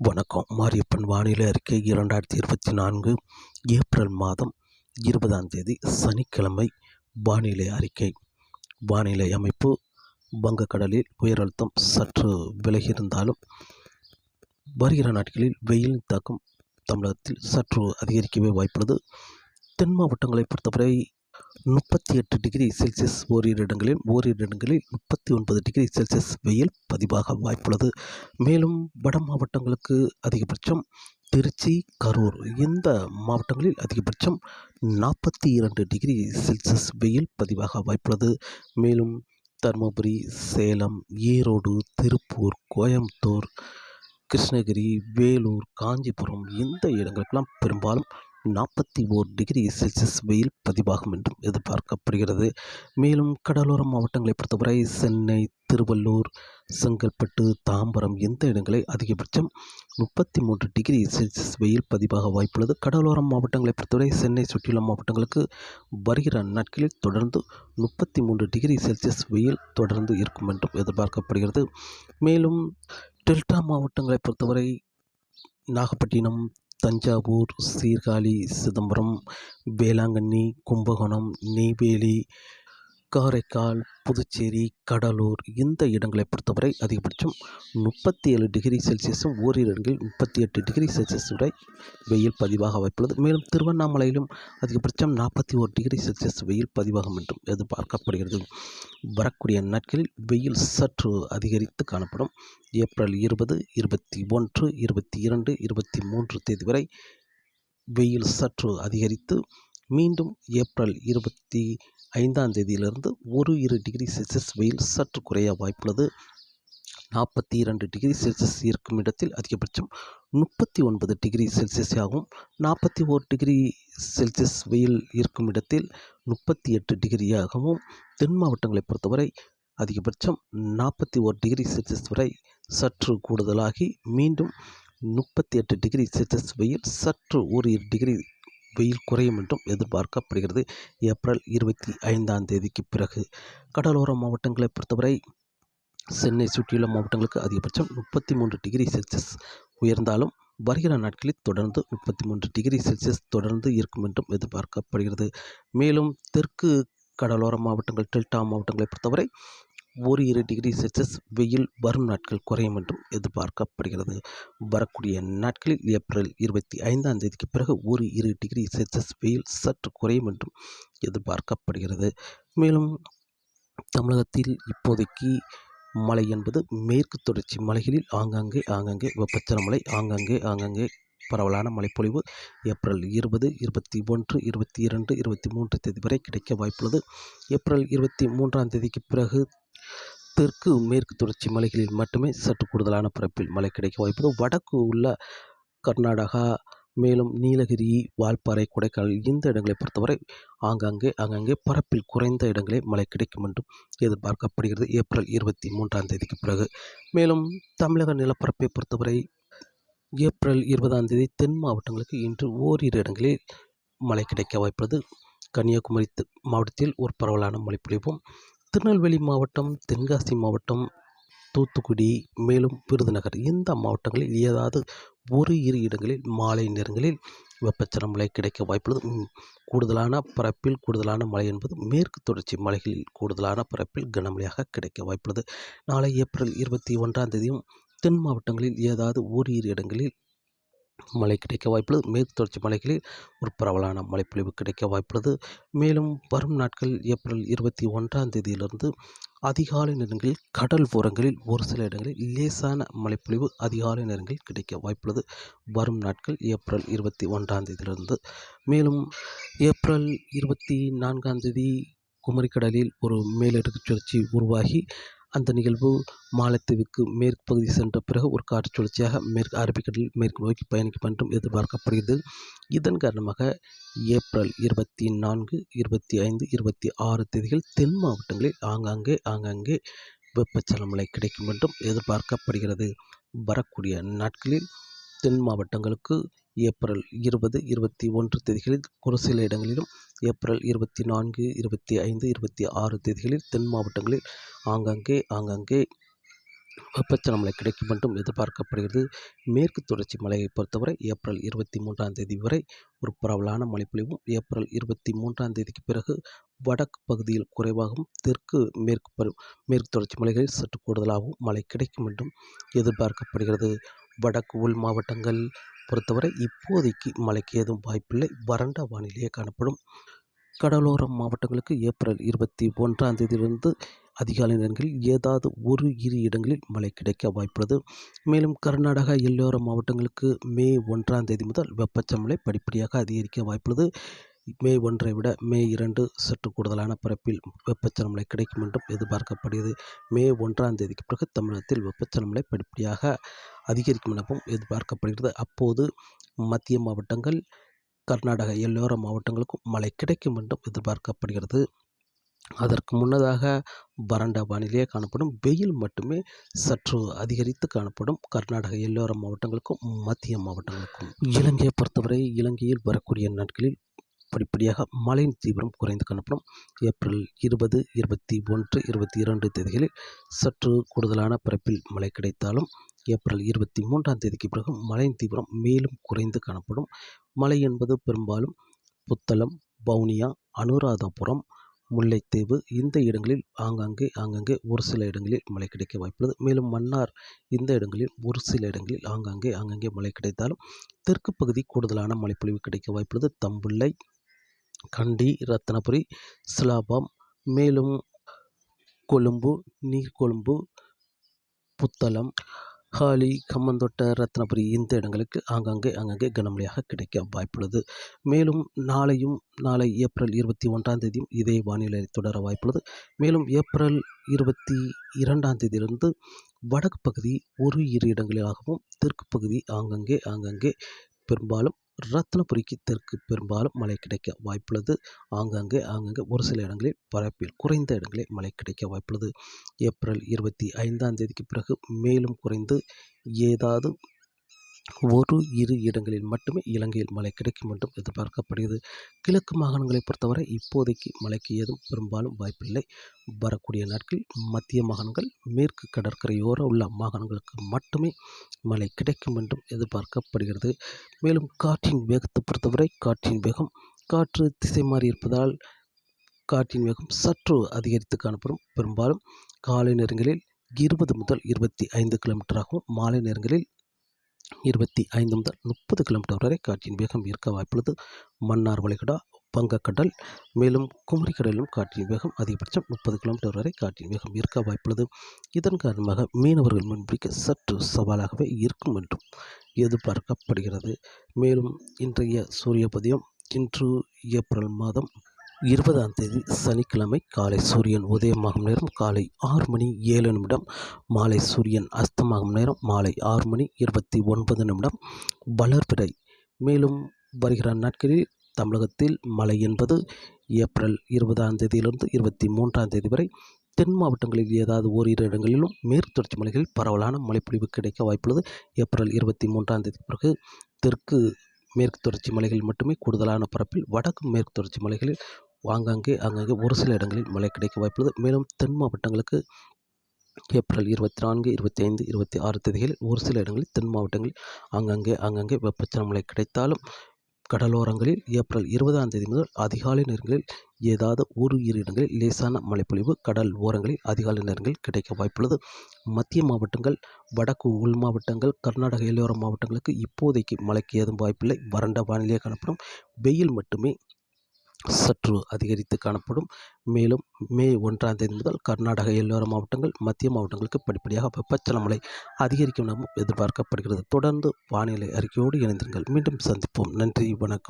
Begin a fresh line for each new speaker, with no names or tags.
வணக்கம். மாரியப்பன் வானிலை அறிக்கை இரண்டாயிரத்தி இருபத்தி நான்கு ஏப்ரல் மாதம் இருபதாம் தேதி சனிக்கிழமை வானிலை அறிக்கை. வானிலை அமைப்பு வங்கக்கடலில் உயரழுத்தம் சற்று விலகியிருந்தாலும் வருகிற நாட்களில் வெயில் தாக்கம் தமிழகத்தில் சற்று அதிகரிக்கவே வாய்ப்புள்ளது. தென் மாவட்டங்களை பொறுத்தவரை முப்பத்தி எட்டு டிகிரி செல்சியஸ் ஓரிரு இடங்களில் ஓரிரு இடங்களில் முப்பத்தி ஒன்பது டிகிரி செல்சியஸ் வெயில் பதிவாக வாய்ப்புள்ளது. மேலும் வட மாவட்டங்களுக்கு அதிகபட்சம் திருச்சி கரூர் இந்த மாவட்டங்களில் அதிகபட்சம் நாற்பத்தி இரண்டு டிகிரி செல்சியஸ் வெயில் பதிவாக வாய்ப்புள்ளது. மேலும் தருமபுரி சேலம் ஈரோடு திருப்பூர் கோயம்புத்தூர் கிருஷ்ணகிரி வேலூர் காஞ்சிபுரம் இந்த இடங்களுக்கெல்லாம் பெரும்பாலும் நாற்பத்தி ஓர் டிகிரி செல்சியஸ் வெயில் பதிவாகும் என்றும் எதிர்பார்க்கப்படுகிறது. மேலும் கடலோர மாவட்டங்களை பொறுத்தவரை சென்னை திருவள்ளூர் செங்கல்பட்டு தாம்பரம் இந்த இடங்களில் அதிகபட்சம் முப்பத்தி மூன்று டிகிரி செல்சியஸ் வெயில் பதிவாக வாய்ப்புள்ளது? கடலோர மாவட்டங்களை பொறுத்தவரை சென்னை சுற்றியுள்ள மாவட்டங்களுக்கு வருகிற நாட்களில் தொடர்ந்து முப்பத்தி மூன்று டிகிரி செல்சியஸ் வெயில் தொடர்ந்து இருக்கும் என்றும் எதிர்பார்க்கப்படுகிறது. மேலும் டெல்டா மாவட்டங்களை பொறுத்தவரை நாகப்பட்டினம் தஞ்சாவூர் சீர்காழி சிதம்பரம் வேளாங்கண்ணி கும்பகோணம் நெய்வேலி காரைக்கால் புதுச்சேரி கடலூர் இந்த இடங்களை பொறுத்தவரை அதிகபட்சம் முப்பத்தி ஏழு டிகிரி செல்சியஸும் ஓரிரு இடங்களில் முப்பத்தி எட்டு டிகிரி செல்சியஸ் வரை வெயில் பதிவாக வாய்ப்புள்ளது. மேலும் திருவண்ணாமலையிலும் அதிகபட்சம் நாற்பத்தி ஓரு டிகிரி செல்சியஸ் வெயில் பதிவாகும் என்றும் எதிர்பார்க்கப்படுகிறது. வரக்கூடிய நாட்களில் வெயில் சற்று அதிகரித்து காணப்படும். ஏப்ரல் இருபது இருபத்தி ஒன்று இருபத்தி இரண்டு இருபத்தி மூன்று தேதி வரை வெயில் சற்று அதிகரித்து மீண்டும் ஏப்ரல் இருபத்தி ஐந்தாம் தேதியிலிருந்து ஒரு இரு டிகிரி செல்சியஸ் வெயில் சற்று குறைய வாய்ப்புள்ளது. நாற்பத்தி இரண்டு டிகிரி செல்சியஸ் இருக்கும் இடத்தில் அதிகபட்சம் முப்பத்தி ஒன்பது டிகிரி செல்சியஸ் ஆகும். நாற்பத்தி ஓர் டிகிரி செல்சியஸ் வெயில் இருக்கும் இடத்தில் முப்பத்தி எட்டு டிகிரியாகவும் தென் மாவட்டங்களை பொறுத்தவரை அதிகபட்சம் நாற்பத்தி ஓரு டிகிரி செல்சியஸ் வரை சற்று கூடுதலாகி மீண்டும் முப்பத்தி எட்டு டிகிரி செல்சியஸ் வெயில் சற்று ஒரு டிகிரி வெயில் குறையும் என்றும் எதிர்பார்க்கப்படுகிறது. ஏப்ரல் இருபத்தி ஐந்தாம் தேதிக்கு பிறகு கடலோர மாவட்டங்களை பொறுத்தவரை சென்னை சுற்றியுள்ள மாவட்டங்களுக்கு அதிகபட்சம் முப்பத்தி மூன்று டிகிரி செல்சியஸ் உயர்ந்தாலும் வருகிற நாட்களில் தொடர்ந்து முப்பத்தி மூன்று டிகிரி செல்சியஸ் தொடர்ந்து இருக்கும் என்றும் எதிர்பார்க்கப்படுகிறது. மேலும் தெற்கு கடலோர மாவட்டங்கள் டெல்டா மாவட்டங்களை பொறுத்தவரை ஒரு இரு டிகிரி செல்சியஸ் வெயில் வரும் நாட்கள் குறையும் என்றும் எதிர்பார்க்கப்படுகிறது. வரக்கூடிய நாட்களில் ஏப்ரல் இருபத்தி ஐந்தாம் தேதிக்கு பிறகு ஒரு இரு டிகிரி செல்சியஸ் வெயில் சற்று குறையும் என்றும் எதிர்பார்க்கப்படுகிறது. மேலும் தமிழகத்தில் இப்போதைக்கு மழை என்பது மேற்கு தொடர்ச்சி மலைகளில் ஆங்காங்கே ஆங்காங்கே வெப்பச்சல மழை ஆங்காங்கே ஆங்காங்கே பரவலான மழைப்பொழிவு ஏப்ரல் இருபது இருபத்தி ஒன்று இருபத்தி இரண்டு இருபத்தி மூன்று தேதி வரை கிடைக்க வாய்ப்புள்ளது. ஏப்ரல் இருபத்தி மூன்றாம் தேதிக்கு பிறகு தெற்கு மேற்கு தொடர்ச்சி மலைகளில் மட்டுமே சற்று கூடுதலான பரப்பில் மழை கிடைக்க வாய்ப்பு வடக்கு உள்ள கர்நாடகா மேலும் நீலகிரி வால்பாறை கொடைக்கானல் இந்த இடங்களை பொறுத்தவரை ஆங்காங்கே ஆங்காங்கே பரப்பில் குறைந்த இடங்களே மழை கிடைக்கும் என்றும் எதிர்பார்க்கப்படுகிறது. ஏப்ரல் இருபத்தி மூன்றாம் தேதிக்கு பிறகு. மேலும் தமிழக நிலப்பரப்பை பொறுத்தவரை ஏப்ரல் இருபதாம் தேதி தென் மாவட்டங்களுக்கு இன்று ஓரிரு இடங்களில் மழை கிடைக்க வாய்ப்புள்ளது. கன்னியாகுமரி மாவட்டத்தில் ஒரு பரவலான மழை பொழிவும் திருநெல்வேலி மாவட்டம் தென்காசி மாவட்டம் தூத்துக்குடி மேலும் விருதுநகர் இந்த மாவட்டங்களில் ஏதாவது ஒரு இரு இடங்களில் மாலை நேரங்களில் வெப்பச்சலம் மழை கிடைக்க வாய்ப்புள்ளது. கூடுதலான பரப்பில் கூடுதலான மழை என்பது மேற்கு தொடர்ச்சி மலைகளில் கூடுதலான பரப்பில் கனமழையாக கிடைக்க வாய்ப்புள்ளது. நாளை ஏப்ரல் இருபத்தி ஒன்றாம் தேதியும் தென் மாவட்டங்களில் ஏதாவது ஓரிரு இடங்களில் மழை கிடைக்க வாய்ப்புள்ளது. மேற்கு தொடர்ச்சி மலைகளில் ஒரு பரவலான மழைப்பொழிவு கிடைக்க வாய்ப்புள்ளது. மேலும் வரும் நாட்கள் ஏப்ரல் இருபத்தி ஒன்றாம் தேதியிலிருந்து அதிகாலை நேரங்களில் கடல் ஓரங்களில் ஒரு சில இடங்களில் லேசான மழைப்பொழிவு அதிகாலை நேரங்களில் கிடைக்க வாய்ப்புள்ளது. வரும் நாட்கள் ஏப்ரல் இருபத்தி ஒன்றாம் தேதியிலிருந்து மேலும் ஏப்ரல் இருபத்தி நான்காம் தேதி குமரிக்கடலில் ஒரு மேலடுக்கு சுழற்சி உருவாகி அந்த நிகழ்வு மாலத்தீவுக்கு மேற்கு பகுதி சென்ற பிறகு ஒரு காற்று சுழற்சியாக மேற்கு அரபிக்கடலில் மேற்கு நோக்கி பயணிக்கும் என்றும் எதிர்பார்க்கப்படுகிறது. இதன் காரணமாக ஏப்ரல் இருபத்தி நான்கு இருபத்தி ஐந்து இருபத்தி ஆறு தேதிகள் தென் மாவட்டங்களில் ஆங்காங்கே ஆங்காங்கே வெப்பச்சல மழை கிடைக்கும் என்றும் எதிர்பார்க்கப்படுகிறது. வரக்கூடிய நாட்களில் தென் மாவட்டங்களுக்கு ஏப்ரல் இருபது இருபத்தி ஒன்று தேதிகளில் ஒரு சில இடங்களிலும் ஏப்ரல் இருபத்தி நான்கு இருபத்தி ஐந்து இருபத்தி ஆறு தேதிகளில் தென் மாவட்டங்களில் ஆங்காங்கே ஆங்காங்கே வெப்பச்சலன மழை கிடைக்கும் என்றும் எதிர்பார்க்கப்படுகிறது. மேற்கு தொடர்ச்சி மலையை பொறுத்தவரை ஏப்ரல் இருபத்தி மூன்றாம் தேதி வரை ஒரு பரவலான மழைப்பொழிவும் ஏப்ரல் இருபத்தி மூன்றாம் தேதிக்கு பிறகு வடக்கு பகுதியில் குறைவாகவும் தெற்கு மேற்கு பரு மேற்கு தொடர்ச்சி மலைகளில் சற்று கூடுதலாகவும் மழை கிடைக்கும் என்றும் எதிர்பார்க்கப்படுகிறது. வடக்கு உள் மாவட்டங்கள் பொறுத்தவரை இப்போதைக்கு மழைக்கு ஏதும் வாய்ப்பில்லை. வறண்ட வானிலையே காணப்படும். கடலோர மாவட்டங்களுக்கு ஏப்ரல் இருபத்தி ஒன்றாம் தேதியிலிருந்து அதிகாலை நேரங்களில் ஏதாவது ஒரு இரு இடங்களில் மழை கிடைக்க வாய்ப்புள்ளது. மேலும் கர்நாடகா எல்லோர மாவட்டங்களுக்கு மே ஒன்றாம் தேதி முதல் வெப்பச்சமலை படிப்படியாக அதிகரிக்க வாய்ப்புள்ளது. மே ஒன்றை விட மே இரண்டு சற்று கூடுதலான பரப்பில் வெப்பச்சலமலை கிடைக்கும் என்றும் எதிர்பார்க்கப்படுகிறது. மே ஒன்றாம் தேதிக்கு பிறகு தமிழகத்தில் வெப்பச்சலமலை படிப்படியாக அதிகரிக்கும் எனவும் எதிர்பார்க்கப்படுகிறது. அப்போது மத்திய மாவட்டங்கள் கர்நாடக எல்லோர மாவட்டங்களுக்கும் மழை கிடைக்கும் என்றும் எதிர்பார்க்கப்படுகிறது. அதற்கு முன்னதாக வறண்ட வானிலையே காணப்படும். வெயில் மட்டுமே சற்று அதிகரித்து காணப்படும். கர்நாடக எல்லோர மாவட்டங்களுக்கும் மத்திய மாவட்டங்களுக்கும். இலங்கையை பொறுத்தவரை இலங்கையில் வரக்கூடிய நாட்களில் படிப்படியாக மழையின் தீவிரம் குறைந்து காணப்படும். ஏப்ரல் இருபது இருபத்தி ஒன்று இருபத்தி இரண்டு தேதிகளில் சற்று கூடுதலான பரப்பில் மழை கிடைத்தாலும் ஏப்ரல் இருபத்தி மூன்றாம் தேதிக்கு பிறகு மழையின் தீவிரம் மேலும் குறைந்து காணப்படும். மழை என்பது பெரும்பாலும் புத்தளம் வவுனியா அனுராதபுரம் முல்லைத்தீவு இந்த இடங்களில் ஆங்காங்கே ஆங்காங்கே ஒரு சில இடங்களில் மழை கிடைக்க வாய்ப்புள்ளது. மேலும் மன்னார் இந்த இடங்களில் ஒரு சில இடங்களில் ஆங்காங்கே ஆங்காங்கே மழை கிடைத்தாலும் தெற்கு பகுதி கூடுதலான மழைப்பொழிவு கிடைக்க வாய்ப்புள்ளது. தம்புள்ளை கண்டி ரத்னபுரி சிலாபாம் மேலும் கொழும்பு நீர்கொழும்பு புத்தளம் ஹாலி கம்மந்தொட்ட ரத்னபுரி இந்த இடங்களுக்கு ஆங்காங்கே ஆங்காங்கே கனமழையாக கிடைக்க வாய்ப்புள்ளது. மேலும் நாளையும் நாளை ஏப்ரல் இருபத்தி ஒன்றாம் தேதியும் இதே வானிலை தொடர வாய்ப்புள்ளது. மேலும் ஏப்ரல் இருபத்தி இரண்டாம் தேதியிலிருந்து வடக்கு பகுதி ஒரு இரு இடங்களிலாகவும் தெற்கு பகுதி ஆங்காங்கே ஆங்காங்கே பெரும்பாலும் ரத்னபுரிக்கு தெற்கு பெரும்பாலும் மழை கிடைக்க வாய்ப்புள்ளது. ஆங்காங்கே ஆங்காங்கே ஒரு சில இடங்களில் பரப்பில் குறைந்த இடங்களில் மழை கிடைக்க வாய்ப்புள்ளது. ஏப்ரல் இருபத்தி ஐந்தாம் தேதிக்கு பிறகு மேலும் குறைந்து ஏதாவது ஒரு இரு இடங்களில் மட்டுமே இலங்கையில் மழை கிடைக்கும் என்றும் எதிர்பார்க்கப்படுகிறது. கிழக்கு மாகாணங்களை பொறுத்தவரை இப்போதைக்கு மழைக்கு ஏதும் பெரும்பாலும் வாய்ப்பில்லை. வரக்கூடிய நாட்கள் மத்திய மாகாணங்கள் மேற்கு கடற்கரையோர உள்ள மாகாணங்களுக்கு மட்டுமே மழை கிடைக்கும் என்றும் எதிர்பார்க்கப்படுகிறது. மேலும் காற்றின் வேகத்தை பொறுத்தவரை காற்றின் வேகம் காற்று திசை மாறி இருப்பதால் காற்றின் வேகம் சற்று அதிகரித்து காணப்படும். பெரும்பாலும் காலை நேரங்களில் இருபது முதல் இருபத்தி ஐந்து கிலோமீட்டராகவும் மாலை நேரங்களில் இருபத்தி ஐந்து முதல் முப்பது கிலோமீட்டர் வரை காற்றின் வேகம் இருக்க வாய்ப்புள்ளது. மன்னார் வளைகுடா வங்கக்கடல் மேலும் குமரிக்கடலிலும் காற்றின் வேகம் அதிகபட்சம் முப்பது கிலோமீட்டர் வரை காற்றின் வேகம் இருக்க வாய்ப்புள்ளது. இதன் காரணமாக மீனவர்கள் மீன்பிடிக்க சற்று சவாலாகவே இருக்கும் என்றும் எதிர்பார்க்கப்படுகிறது. மேலும் இன்றைய சூரிய பதியம் இன்று ஏப்ரல் மாதம் இருபதாம் தேதி சனிக்கிழமை காலை சூரியன் உதயமாகும் நேரம் காலை ஆறு மணி ஏழு நிமிடம் மாலை சூரியன் அஸ்தமாகும் நேரம் மாலை ஆறு மணி இருபத்தி ஒன்பது நிமிடம். வளர்பிறை. மேலும் வருகிற நாட்களில் தமிழகத்தில் மழை என்பது ஏப்ரல் இருபதாம் தேதியிலிருந்து இருபத்தி மூன்றாம் தேதி வரை தென் மாவட்டங்களில் ஏதாவது ஓரிரு இடங்களிலும் மேற்கு தொடர்ச்சி மலைகளில் பரவலான மழைப்பொழிவு கிடைக்க வாய்ப்புள்ளது. ஏப்ரல் இருபத்தி மூன்றாம் தேதி பிறகு தெற்கு மேற்கு தொடர்ச்சி மலைகளில் மட்டுமே கூடுதலான பரப்பில் வடக்கு மேற்கு தொடர்ச்சி மலைகளில் ஆங்காங்கே அங்கங்கே ஒரு சில இடங்களில் மழை கிடைக்க வாய்ப்புள்ளது. மேலும் தென் மாவட்டங்களுக்கு ஏப்ரல் இருபத்தி நான்கு இருபத்தி ஐந்து இருபத்தி ஆறு தேதிகளில் ஒரு சில இடங்களில் தென் மாவட்டங்களில் அங்கங்கே அங்கங்கே வெப்பச்சல மழை கிடைத்தாலும் கடலோரங்களில் ஏப்ரல் இருபதாம் தேதி முதல் அதிகாலை நேரங்களில் ஏதாவது ஒரு இரு இடங்களில் லேசான மழைப்பொழிவு கடல் ஓரங்களில் அதிகாலை நேரங்களில் கிடைக்க வாய்ப்புள்ளது. மத்திய மாவட்டங்கள் வடக்கு உள் மாவட்டங்கள் கர்நாடக எல்லோர மாவட்டங்களுக்கு இப்போதைக்கு மழைக்கு ஏதும் வாய்ப்பில்லை. வறண்ட வானிலையே காணப்படும். வெயில் மட்டுமே சற்று அதிகரித்து காணப்படும். மேலும் மே ஒன்றாம் தேதி முதல் கர்நாடக எல்லோர மாவட்டங்கள் மத்திய மாவட்டங்களுக்கு படிப்படியாக வெப்பச்சலன மழை அதிகரிக்கும் எனவும் எதிர்பார்க்கப்படுகிறது. தொடர்ந்து வானிலை அறிக்கையோடு இணைந்திருங்கள். மீண்டும் சந்திப்போம். நன்றி வணக்கம்.